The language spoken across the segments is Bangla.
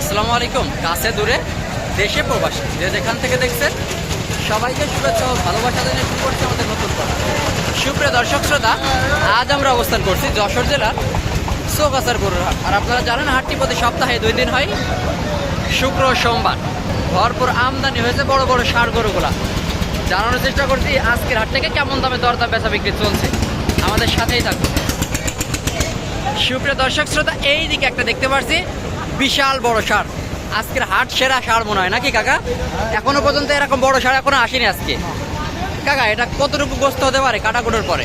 আসসালামু আলাইকুম। কাছে দূরে দেশে প্রবাসী, যে যেখান থেকে দেখছেন, সবাইকে শুভেচ্ছা ও ভালোবাসা জানিয়ে শুরু করছে আমাদের নতুন পর্ব। সুপ্রিয় দর্শক শ্রোতা, আজ আমরা অবস্থান করছি যশোর জেলার গরুর হাট আর আপনারা জানেন, হাটটি প্রতি সপ্তাহে দুই দিন হয়। শুক্র সোমবার ভরপুর আমদানি হয়েছে বড় বড় সার গরুগুলা। জানানোর চেষ্টা করছি, আজকের হাট থেকে কেমন দামে দরদাম বেচা বিক্রি চলছে? আমাদের সাথেই থাকুন। সুপ্রিয় দর্শক শ্রোতা এই দিকে একটা দেখতে পাচ্ছি বিশাল বড় সার। আজকের হাট সেরা সার মনে হয়, নাকি কাকা? এখনও পর্যন্ত এরকম বড় সার এখনও আসেনি আজকে। কাকা, এটা কতটুকু গোস্ত হতে পারে কাটাকুটোর পরে?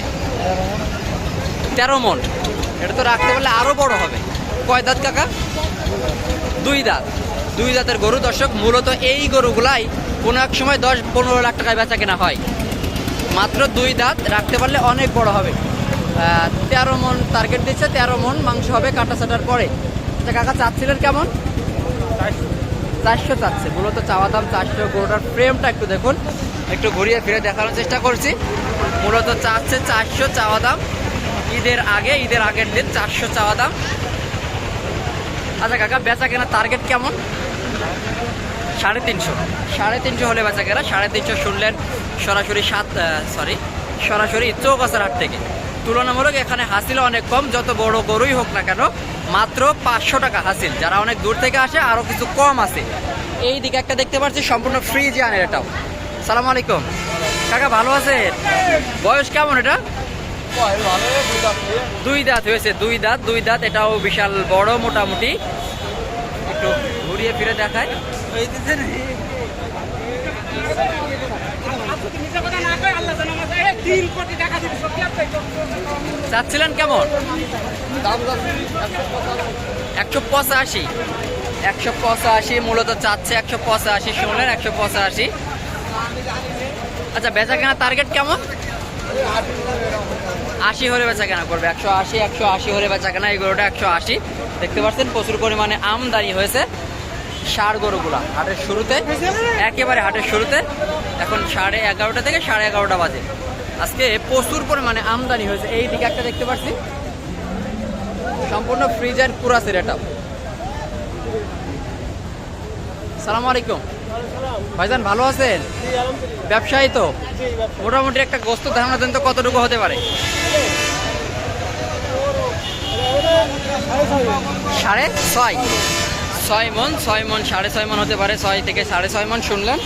তেরো মন। এটা তো রাখতে পারলে আরও বড় হবে। কয় দাঁত কাকা? দুই দাঁত। দুই দাঁতের গরু। দর্শক, মূলত এই গরুগুলাই কোনো এক সময় দশ পনেরো লাখ টাকায় বেচা কেনা হয়। মাত্র দুই দাঁত রাখতে পারলে অনেক বড় হবে। তেরো মন টার্গেট দিচ্ছে, তেরো মন মাংস হবে কাটা ছাটার পরে। আচ্ছা কাকা চাচ্ছিলেন কেমন? চারশো চাচ্ছে মূলত চাওয়া দাম চারশো গরুটার ফ্রেমটা একটু দেখুন। একটু ঘুরিয়ে ফিরে দেখানোর চেষ্টা করছি। মূলত চাচ্ছে চারশো চাওয়া দাম। ঈদের আগে ঈদের আগের দিন চারশো চাওয়া দাম। আচ্ছা কাকা বেচা কেনা টার্গেট কেমন? সাড়ে তিনশো। সাড়ে তিনশো হলে বেচা কেনা সাড়ে তিনশো শুনলেন সরাসরি সাত সরি সরাসরি চৌকাছার হাট থেকে। তুলনামূলক এখানে হাসিল অনেক কম, যত বড় গরুই হোক না কেন, মাত্র পাঁচশো টাকা হাসিল। যারা অনেক দূর থেকে আসে আরও কিছু কম আছে। এই দিকে একটা দেখতে পাচ্ছি, সম্পূর্ণ ফ্রি জানের এটাও। সালাম আলাইকুম। কাকা, ভালো আছে বয়স কেমন এটা? দুই দাঁত হয়েছে, দুই দাঁত দুই দাঁত, এটাও বিশাল বড়, মোটামুটি। একটু ঘুরিয়ে ফিরে দেখায় কোটি টাকা দিবি সত্যি চাচ্ছিলেন কেমন? একশো পঁচাশি। একশো পঁচাশি মূলত চাচ্ছে একশো পঁচাশি শুনলেন একশো পঁচাশি। আচ্ছা বেচা কেনা টার্গেট কেমন? আশি হলে বেচা কেনা করবে। একশো আশি একশো আশি হলে বেচা কেনা এই গরুটা একশো আশি। দেখতে পাচ্ছেন প্রচুর পরিমাণে আমদানি হয়েছে ষাড় গরুগুলা। হাটের শুরুতে একেবারে হাটের শুরুতে এখন সাড়ে এগারোটা থেকে সাড়ে এগারোটা বাজে। আজকে প্রচুর পরিমাণে আমদানি হয়েছে। এই দিকে একটা দেখতে পাচ্ছি। সম্পূর্ণ ফ্রিজ অ্যান্ড কুরাসের এটা সালাম আলাইকুম। ভাইজান, ভালো আছেন? ব্যবসায়ী তো? মোটামুটি একটা গোস্ত ধারণা দেন তো কতটুকু হতে পারে? সাড়ে ছয়। ছয় মন ছয় মন, সাড়ে ছয় মন হতে পারে। ছয় থেকে সাড়ে ছয় মন শুনলেন।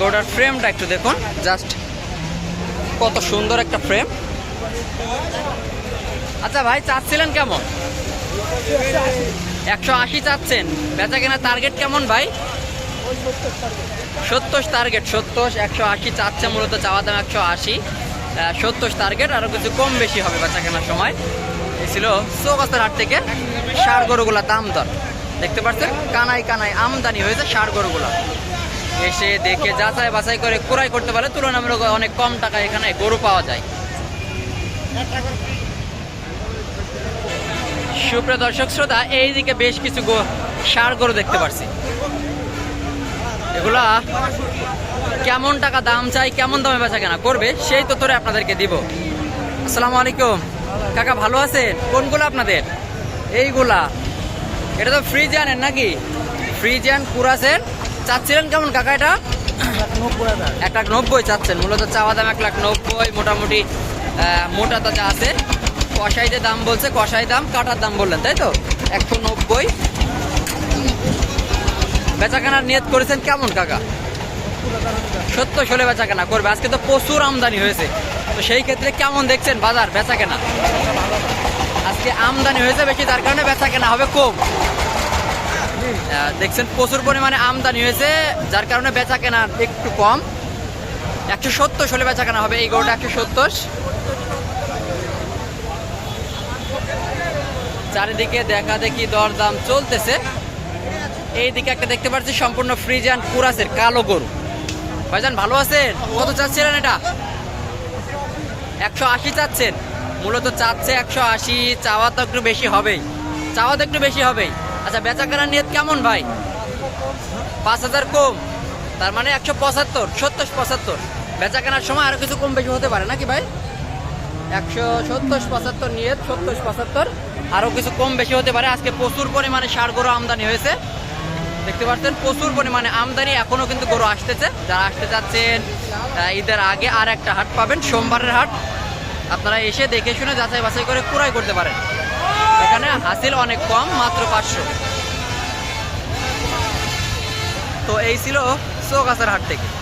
গরুটার ফ্রেমটা একটু দেখুন। জাস্ট কত সুন্দর একটা ফ্রেম আচ্ছা ভাই, চাচ্ছিলেন কেমন? একশো আশি চাচ্ছেন। বেচা কেনা টার্গেট কেমন ভাই? সত্তর টার্গেট সত্তর, একশো আশি চাচ্ছে মূলত, চাওয়া দাম একশো আশি। সত্তর টার্গেট আরও কিছু কম বেশি হবে বেচা কেনার সময়। এই ছিল চৌকাস্তার হাট থেকে সার গরুগুলা দাম দর। দেখতে পাচ্ছেন? কানাই কানাই আমদানি হয়েছে সার গরুগুলা। এসে দেখে যাচাই বাছাই করে ক্রয় করতে পারে তুলনামূলক অনেক কম টাকায় এখানে গরু পাওয়া যায়। সুপ্রিয় দর্শক, শ্রোতা, এইদিকে বেশ কিছু ষাঁড় গরু দেখতে পাচ্ছি এগুলা কেমন টাকা দাম চাই, কেমন দামে বেচা কেনা করবে, সেই তথ্যরে আপনাদেরকে দিব। আসসালামু আলাইকুম। কাকা, ভালো আছেন? কোনগুলো আপনাদের? এইগুলা। এটা তো ফ্রিজ ফ্রিজিয়ানের নাকি? ফ্রিজ ফ্রিজিয়ান, কুরাসের? চাচ্ছিলেন কেমন কাকা এটা? এক লাখ নব্বই চাচ্ছেন, মূলত চাওয়া দাম এক লাখ নব্বই, মোটামুটি মোটা তাজা আছে। কষাইতে দাম বলছে কষাই দাম, কাটার দাম বললেন, তাই তো? একশো নব্বই। বেচাকেনার নিয়ত করেছেন কেমন কাকা? সত্য ষোলো বেচাকেনা করবে, আজকে তো প্রচুর আমদানি হয়েছে। তো সেই ক্ষেত্রে কেমন দেখছেন বাজার বেচাকেনা? আজকে আমদানি হয়েছে বেশি, তার কারণে বেচাকেনা হবে কম। দেখছেন প্রচুর পরিমাণে আমদানি হয়েছে, যার কারণে বেচা কেনা একটু কম। একশো সত্তর হলে বেচা কেনা হবে, এই গরুটা একশো সত্তর। চারিদিকে দেখা দেখি দরদাম চলতেছে। এই দিকে একটা দেখতে পাচ্ছি, সম্পূর্ণ ফ্রিজ অ্যান্ড কুরাসের কালো গরু। ভাইজান, ভালো আছেন? কত চাচ্ছিলেন এটা? একশো আশি চাচ্ছেন। মূলত চাচ্ছে একশো আশি, চাওয়া তো একটু বেশি হবেই। চাওয়া তো একটু বেশি হবেই। আচ্ছা বেচা কেনার নিয়ত কেমন ভাই? পাঁচ হাজার কম, তার মানে একশো পঁচাত্তর, সত্তর পঁচাত্তর। বেচা কেনার সময় আরও কিছু কম বেশি হতে পারে, নাকি ভাই? একশো সত্তর পঁচাত্তর নিয়ত, সত্তর পঁচাত্তর আরও কিছু কম বেশি হতে পারে। আজকে প্রচুর পরিমাণে সার গরু আমদানি হয়েছে। দেখতে পাচ্ছেন, প্রচুর পরিমাণে আমদানি এখনও কিন্তু গরু আসতেছে। যারা আসতে চাচ্ছেন ঈদের আগে আর একটা হাট পাবেন, সোমবারের হাট। আপনারা এসে দেখে শুনে যাচাই বাছাই করে ক্রয় করতে পারেন। এখানে হাসিল অনেক কম মাত্র পাঁচশো। তো এই ছিল চৌগাছার হাট থেকে।